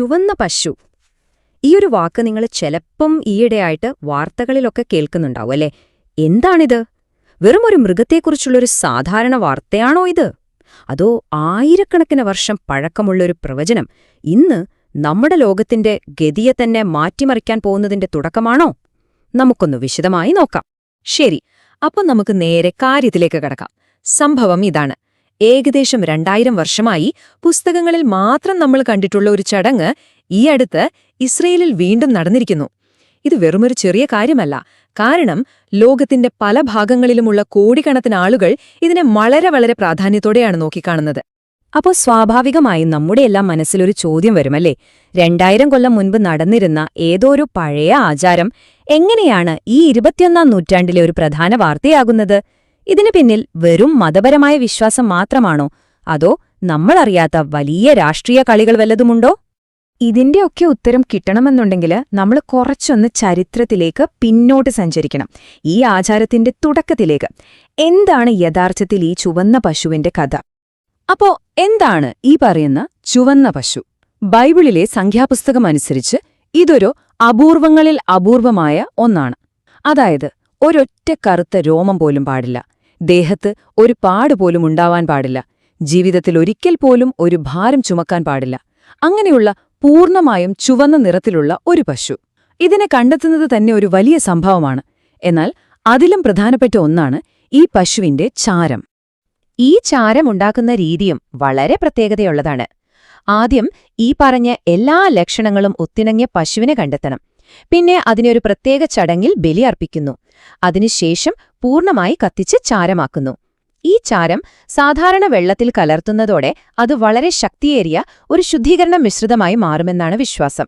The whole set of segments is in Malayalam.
ചുവന്ന പശു. ഈയൊരു വാക്ക് നിങ്ങൾ ചെലപ്പം ഈയിടെയായിട്ട് വാർത്തകളിലൊക്കെ കേൾക്കുന്നുണ്ടാവും അല്ലേ? എന്താണിത്? വെറും ഒരു മൃഗത്തെക്കുറിച്ചുള്ളൊരു സാധാരണ വാർത്തയാണോ ഇത്? അതോ ആയിരക്കണക്കിന് വർഷം പഴക്കമുള്ളൊരു പ്രവചനം ഇന്ന് നമ്മുടെ ലോകത്തിന്റെ ഗതിയെ തന്നെ മാറ്റിമറിക്കാൻ പോകുന്നതിന്റെ തുടക്കമാണോ? നമുക്കൊന്ന് വിശദമായി നോക്കാം. ശരി അപ്പം നമുക്ക് നേരെ കാര്യത്തിലേക്ക് കടക്കാം. സംഭവം ഇതാണ്. ഏകദേശം രണ്ടായിരം വർഷമായി പുസ്തകങ്ങളിൽ മാത്രം നമ്മൾ കണ്ടിട്ടുള്ള ഒരു ചടങ്ങ് ഈ അടുത്ത് ഇസ്രയേലിൽ വീണ്ടും നടന്നിരിക്കുന്നു. ഇത് വെറുമൊരു ചെറിയ കാര്യമല്ല. കാരണം ലോകത്തിന്റെ പല ഭാഗങ്ങളിലുമുള്ള കോടിക്കണക്കിന് ആളുകൾ ഇതിനെ വളരെ വളരെ പ്രാധാന്യത്തോടെയാണ് നോക്കിക്കാണുന്നത്. അപ്പോൾ സ്വാഭാവികമായും നമ്മുടെയെല്ലാം മനസ്സിലൊരു ചോദ്യം വരുമല്ലേ? രണ്ടായിരം കൊല്ലം മുൻപ് നടന്നിരുന്ന ഏതോ ഒരു പഴയ ആചാരം എങ്ങനെയാണ് ഈ ഇരുപത്തിയൊന്നാം നൂറ്റാണ്ടിലെ ഒരു പ്രധാന വാർത്തയാകുന്നത്? ഇതിനു പിന്നിൽ വെറും മതപരമായ വിശ്വാസം മാത്രമാണോ? അതോ നമ്മളറിയാത്ത വലിയ രാഷ്ട്രീയ കളികൾ വല്ലതുമുണ്ടോ? ഇതിന്റെയൊക്കെ ഉത്തരം കിട്ടണമെന്നുണ്ടെങ്കിൽ നമ്മൾ കുറച്ചൊന്ന് ചരിത്രത്തിലേക്ക് പിന്നോട്ട് സഞ്ചരിക്കണം. ഈ ആചാരത്തിന്റെ തുടക്കത്തിലേക്ക്. എന്താണ് യഥാർത്ഥത്തിൽ ഈ ചുവന്ന പശുവിന്റെ കഥ? അപ്പോ എന്താണ് ഈ പറയുന്ന ചുവന്ന പശു? ബൈബിളിലെ സംഖ്യാപുസ്തകം അനുസരിച്ച് ഇതൊരു അപൂർവങ്ങളിൽ അപൂർവമായ ഒന്നാണ്. അതായത് ഒരൊറ്റ കറുത്ത രോമം പോലും പാടില്ല. ദേഹത്ത് ഒരു പാട് പോലും ഉണ്ടാവാൻ പാടില്ല. ജീവിതത്തിൽ ഒരിക്കൽ പോലും ഒരു ഭാരം ചുമക്കാൻ പാടില്ല. അങ്ങനെയുള്ള പൂർണമായും ചുവന്ന നിറത്തിലുള്ള ഒരു പശു. ഇതിനെ കണ്ടെത്തുന്നത് തന്നെ ഒരു വലിയ സംഭവമാണ്. എന്നാൽ അതിലും പ്രധാനപ്പെട്ട ഒന്നാണ് ഈ പശുവിന്റെ ചാരം. ഈ ചാരം ഉണ്ടാക്കുന്ന രീതിയും വളരെ പ്രത്യേകതയുള്ളതാണ്. ആദ്യം ഈ പറഞ്ഞ എല്ലാ ലക്ഷണങ്ങളും ഒത്തിണങ്ങിയ പശുവിനെ കണ്ടെത്തണം. പിന്നെ അതിനെ ഒരു പ്രത്യേക ചടങ്ങിൽ ബലിയർപ്പിക്കുന്നു അതിനുശേഷം പൂർണമായി കത്തിച്ച് ചാരമാക്കുന്നു. ഈ ചാരം സാധാരണ വെള്ളത്തിൽ കലർത്തുന്നതോടെ അത് വളരെ ശക്തിയേറിയ ഒരു ശുദ്ധീകരണ മിശ്രിതമായി മാറുമെന്നാണ് വിശ്വാസം.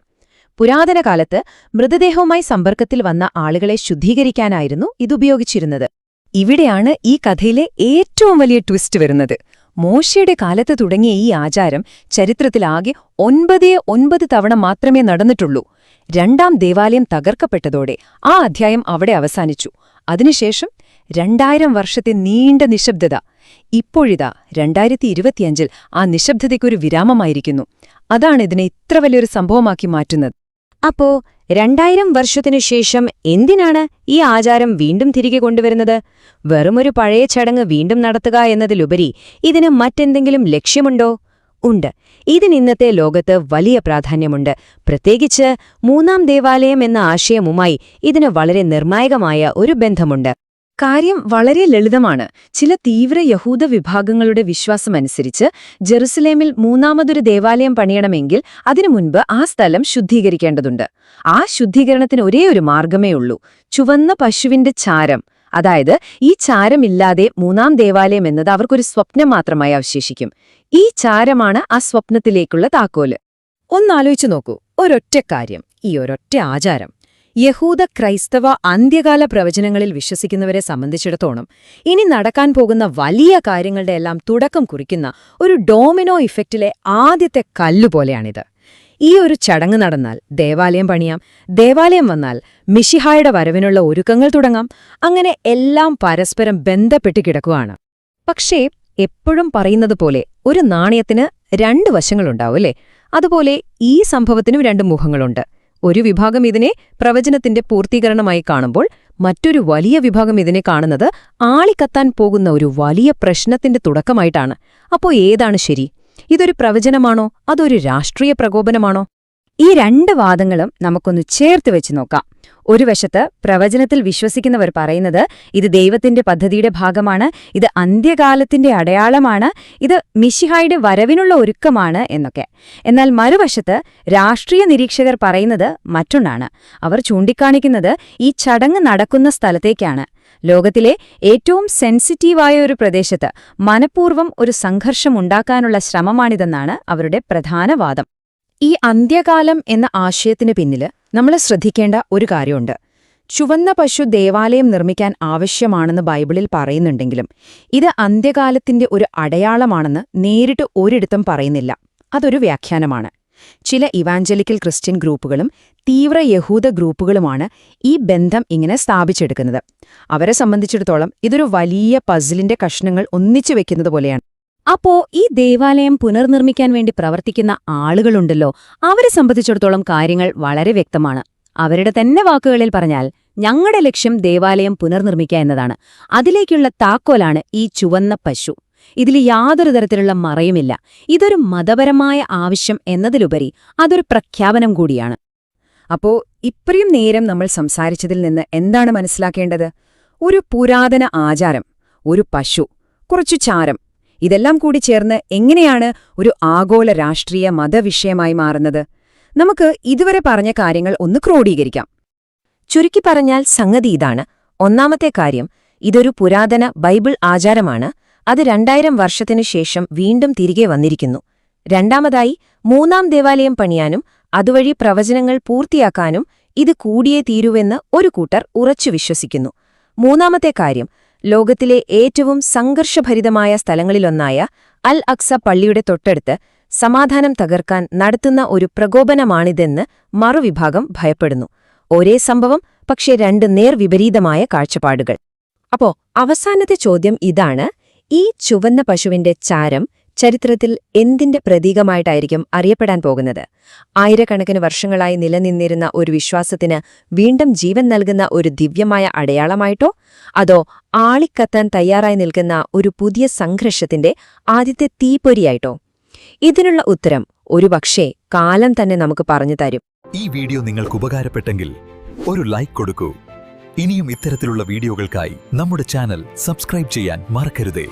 പുരാതന കാലത്ത് മൃതദേഹവുമായി സമ്പർക്കത്തിൽ വന്ന ആളുകളെ ശുദ്ധീകരിക്കാനായിരുന്നു ഇതുപയോഗിച്ചിരുന്നത്. ഇവിടെയാണ് ഈ കഥയിലെ ഏറ്റവും വലിയ ട്വിസ്റ്റ് വരുന്നത്. മോശയുടെ കാലത്ത് തുടങ്ങിയ ഈ ആചാരം ചരിത്രത്തിലാകെ ഒൻപതേ ഒൻപത് തവണ മാത്രമേ നടന്നിട്ടുള്ളൂ. രണ്ടാം ദേവാലയം തകർക്കപ്പെട്ടതോടെ ആ അധ്യായം അവിടെ അവസാനിച്ചു. അതിനുശേഷം രണ്ടായിരം വർഷത്തെ നീണ്ട നിശബ്ദത. ഇപ്പോഴിതാ രണ്ടായിരത്തി ഇരുപത്തിയഞ്ചിൽ ആ നിശബ്ദതയ്ക്കൊരു വിരാമമായിരിക്കുന്നു. അതാണ് ഇതിനെ ഇത്ര വലിയൊരു സംഭവമാക്കി മാറ്റുന്നത്. അപ്പോ രണ്ടായിരം വർഷത്തിനു ശേഷം എന്തിനാണ് ഈ ആചാരം വീണ്ടും തിരികെ കൊണ്ടുവരുന്നത്? വെറുമൊരു പഴയ ചടങ്ങ് വീണ്ടും നടത്തുക എന്നതിലുപരി ഇതിന് മറ്റെന്തെങ്കിലും ലക്ഷ്യമുണ്ടോ? ഉണ്ട്. ഇതിനിന്നത്തെ ലോകത്ത് വലിയ പ്രാധാന്യമുണ്ട്. പ്രത്യേകിച്ച് മൂന്നാം ദേവാലയം എന്ന ആശയവുമായി ഇതിന് വളരെ നിർണായകമായ ഒരു ബന്ധമുണ്ട്. കാര്യം വളരെ ലളിതമാണ്. ചില തീവ്ര യഹൂദ വിഭാഗങ്ങളുടെ വിശ്വാസമനുസരിച്ച് ജെറുസലേമിൽ മൂന്നാമതൊരു ദേവാലയം പണിയണമെങ്കിൽ അതിനു മുൻപ് ആ സ്ഥലം ശുദ്ധീകരിക്കേണ്ടതുണ്ട്. ആ ശുദ്ധീകരണത്തിന് ഒരേ ഒരു മാർഗമേ ഉള്ളൂ ചുവന്ന പശുവിന്റെ ചാരം അതായത് ഈ ചാരമില്ലാതെ മൂന്നാം ദേവാലയം എന്നത് അവർക്കൊരു സ്വപ്നം മാത്രമായി അവശേഷിക്കും. ഈ ചാരമാണ് ആ സ്വപ്നത്തിലേക്കുള്ള താക്കോൽ. ഒന്നാലോചിച്ചു നോക്കൂ. ഒരൊറ്റ കാര്യം. ഈ ഒരൊറ്റ ആചാരം. യഹൂദ ക്രൈസ്തവ അന്ത്യകാല പ്രവചനങ്ങളിൽ വിശ്വസിക്കുന്നവരെ സംബന്ധിച്ചിടത്തോളം ഇനി നടക്കാൻ പോകുന്ന വലിയ കാര്യങ്ങളുടെ എല്ലാം തുടക്കം കുറിക്കുന്ന ഒരു ഡോമിനോ ഇഫക്റ്റിലെ ആദ്യത്തെ കല്ലുപോലെയാണിത്. ഈ ഒരു ചടങ്ങ് നടന്നാൽ ദേവാലയം പണിയാം. ദേവാലയം വന്നാൽ മിഷിഹായുടെ വരവിനുള്ള ഒരുക്കങ്ങൾ തുടങ്ങാം. അങ്ങനെ എല്ലാം പരസ്പരം ബന്ധപ്പെട്ട് കിടക്കുകയാണ് പക്ഷേ എപ്പോഴും പറയുന്നത് പോലെ ഒരു നാണയത്തിന് രണ്ട് വശങ്ങളുണ്ടാവും അല്ലേ? അതുപോലെ ഈ സംഭവത്തിനും രണ്ട് മുഖങ്ങളുണ്ട്. ഒരു വിഭാഗം ഇതിനെ പ്രവചനത്തിന്റെ പൂർത്തീകരണമായി കാണുമ്പോൾ മറ്റൊരു വലിയ വിഭാഗം ഇതിനെ കാണുന്നത് ആളിക്കത്താൻ പോകുന്ന ഒരു വലിയ പ്രശ്നത്തിന്റെ തുടക്കമായിട്ടാണ്. അപ്പോൾ ഏതാണ് ശരി? ഇതൊരു പ്രവചനമാണോ? അതൊരു രാഷ്ട്രീയ പ്രകോപനമാണോ? ഈ രണ്ട് വാദങ്ങളും നമുക്കൊന്ന് ചേർത്ത് വെച്ച് നോക്കാം. ഒരു വശത്ത് പ്രവചനത്തിൽ വിശ്വസിക്കുന്നവർ പറയുന്നത് ഇത് ദൈവത്തിന്റെ പദ്ധതിയുടെ ഭാഗമാണ് ഇത് അന്ത്യകാലത്തിന്റെ അടയാളമാണ് ഇത് മിഷിഹായുടെ വരവിനുള്ള ഒരുക്കമാണ് എന്നൊക്കെ. എന്നാൽ മറുവശത്ത് രാഷ്ട്രീയ നിരീക്ഷകർ പറയുന്നത് മറ്റൊന്നാണ്. അവർ ചൂണ്ടിക്കാണിക്കുന്നത് ഈ ചടങ്ങ് നടക്കുന്ന സ്ഥലത്തേക്കാണ്. ലോകത്തിലെ ഏറ്റവും സെൻസിറ്റീവായ ഒരു പ്രദേശത്ത് മനഃപൂർവം ഒരു സംഘർഷമുണ്ടാക്കാനുള്ള ശ്രമമാണിതെന്നാണ് അവരുടെ പ്രധാന വാദം. ഈ അന്ത്യകാലം എന്ന ആശയത്തിന് പിന്നിൽ നമ്മൾ ശ്രദ്ധിക്കേണ്ട ഒരു കാര്യമുണ്ട്. ചുവന്ന പശു ദേവാലയം നിർമ്മിക്കാൻ ആവശ്യമാണെന്ന് ബൈബിളിൽ പറയുന്നുണ്ടെങ്കിലും ഇത് അന്ത്യകാലത്തിന്റെ ഒരു അടയാളമാണെന്ന് നേരിട്ട് ഒരിടത്തും പറയുന്നില്ല. അതൊരു വ്യാഖ്യാനമാണ്. ചില ഇവാഞ്ചലിക്കൽ ക്രിസ്ത്യൻ ഗ്രൂപ്പുകളും തീവ്ര യഹൂദ ഗ്രൂപ്പുകളുമാണ് ഈ ബന്ധം ഇങ്ങനെ സ്ഥാപിച്ചെടുക്കുന്നത്. അവരെ സംബന്ധിച്ചിടത്തോളം ഇതൊരു വലിയ പസിലിന്റെ കഷ്ണങ്ങൾ ഒന്നിച്ചു വെക്കുന്നത് പോലെയാണ്. അപ്പോ ഈ ദേവാലയം പുനർനിർമ്മിക്കാൻ വേണ്ടി പ്രവർത്തിക്കുന്ന ആളുകളുണ്ടല്ലോ അവരെ സംബന്ധിച്ചിടത്തോളം കാര്യങ്ങൾ വളരെ വ്യക്തമാണ്. അവരുടെ തന്നെ വാക്കുകളിൽ പറഞ്ഞാൽ ഞങ്ങളുടെ ലക്ഷ്യം ദേവാലയം പുനർനിർമ്മിക്കുക എന്നതാണ്. അതിലേക്കുള്ള താക്കോലാണ് ഈ ചുവന്ന പശു. ഇതിൽ യാതൊരു തരത്തിലുള്ള മറയുമില്ല. ഇതൊരു മതപരമായ ആവശ്യം എന്നതിലുപരി അതൊരു പ്രഖ്യാപനം കൂടിയാണ്. അപ്പോൾ ഇത്രയും നേരം നമ്മൾ സംസാരിച്ചതിൽ നിന്ന് എന്താണ് മനസ്സിലാക്കേണ്ടത്? ഒരു പുരാതന ആചാരം ഒരു പശു കുറച്ചു ചാരം ഇതെല്ലാം കൂടി ചേർന്ന് എങ്ങനെയാണ് ഒരു ആഗോള രാഷ്ട്രീയ മതവിഷയമായി മാറുന്നത്? നമുക്ക് ഇതുവരെ പറഞ്ഞ കാര്യങ്ങൾ ഒന്ന് ക്രോഡീകരിക്കാം. ചുരുക്കി പറഞ്ഞാൽ സംഗതി ഇതാണ്. ഒന്നാമത്തെ കാര്യം ഇതൊരു പുരാതന ബൈബിൾ ആചാരമാണ്. അത് രണ്ടായിരം വർഷത്തിനു ശേഷം വീണ്ടും തിരികെ വന്നിരിക്കുന്നു. രണ്ടാമതായി മൂന്നാം ദേവാലയം പണിയാനും അതുവഴി പ്രവചനങ്ങൾ പൂർത്തിയാക്കാനും ഇത് കൂടിയേ തീരുവെന്ന് ഒരു കൂട്ടർ ഉറച്ചു വിശ്വസിക്കുന്നു. മൂന്നാമത്തെ കാര്യം ലോകത്തിലെ ഏറ്റവും സംഘർഷഭരിതമായ സ്ഥലങ്ങളിലൊന്നായ അൽ അക്സ പള്ളിയുടെ തൊട്ടടുത്ത് സമാധാനം തകർക്കാൻ നടത്തുന്ന ഒരു പ്രകോപനമാണിതെന്ന് മറുവിഭാഗം ഭയപ്പെടുന്നു. ഒരേ സംഭവം പക്ഷേ രണ്ട് നേർവിപരീതമായ കാഴ്ചപ്പാടുകൾ. അപ്പോ അവസാനത്തെ ചോദ്യം ഇതാണ് ഈ ചുവന്ന പശുവിന്റെ ചാരം ചരിത്രത്തിൽ എന്തിന്റെ പ്രതീകമായിട്ടായിരിക്കും അറിയപ്പെടാൻ പോകുന്നത്? ആയിരക്കണക്കിന് വർഷങ്ങളായി നിലനിന്നിരുന്ന ഒരു വിശ്വാസത്തിന് വീണ്ടും ജീവൻ നൽകുന്ന ഒരു ദിവ്യമായ അടയാളമായിട്ടോ? അതോ ആളിക്കത്താൻ തയ്യാറായി നിൽക്കുന്ന ഒരു പുതിയ സംഘർഷത്തിന്റെ ആദ്യത്തെ തീപ്പൊരിയായിട്ടോ? ഇതിനുള്ള ഉത്തരം ഒരുപക്ഷേ കാലം തന്നെ നമുക്ക് പറഞ്ഞു തരും. ഈ വീഡിയോ നിങ്ങൾക്ക് ഉപകാരപ്പെട്ടെങ്കിൽ ഒരു ലൈക്ക് കൊടുക്കൂ. ഇനിയും ഇത്തരത്തിലുള്ള വീഡിയോകൾക്കായി നമ്മുടെ ചാനൽ സബ്സ്ക്രൈബ് ചെയ്യാൻ മറക്കരുതേ.